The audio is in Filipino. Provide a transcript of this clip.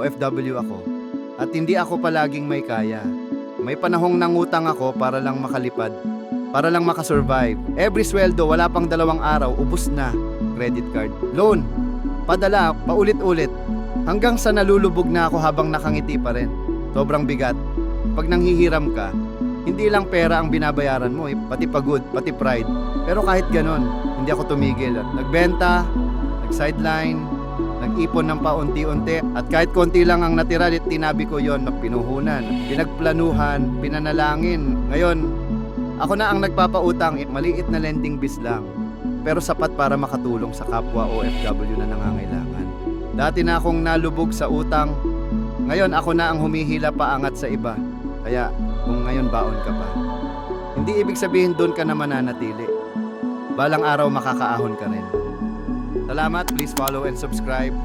OFW ako. At hindi ako palaging may kaya. May panahong nangutang ako para lang makalipad. Para lang makasurvive. Every sweldo, wala pang dalawang araw, ubus na. Credit card. Loan. Padala, paulit-ulit. Hanggang sa nalulubog na ako habang nakangiti pa rin. Sobrang bigat. Pag nanghihiram ka, hindi lang pera ang binabayaran mo, eh, pati pagod, pati pride. Pero kahit ganon, hindi ako tumigil. Nagbenta, nag-sideline, nag-ipon ng paunti-unti, at kahit konti lang ang natira, tinabi ko yon na pinuhunan, pinagplanuhan, pinanalangin. Ngayon, ako na ang nagpapautang, eh, maliit na lending biz lang. Pero sapat para makatulong sa kapwa OFW na nangangailangan. Dati na akong nalubog sa utang, ngayon ako na ang humihila paangat sa iba. Kaya kung ngayon baon ka pa, hindi ibig sabihin doon ka na mananatili. Balang araw makakaahon ka rin. Salamat, please follow and subscribe.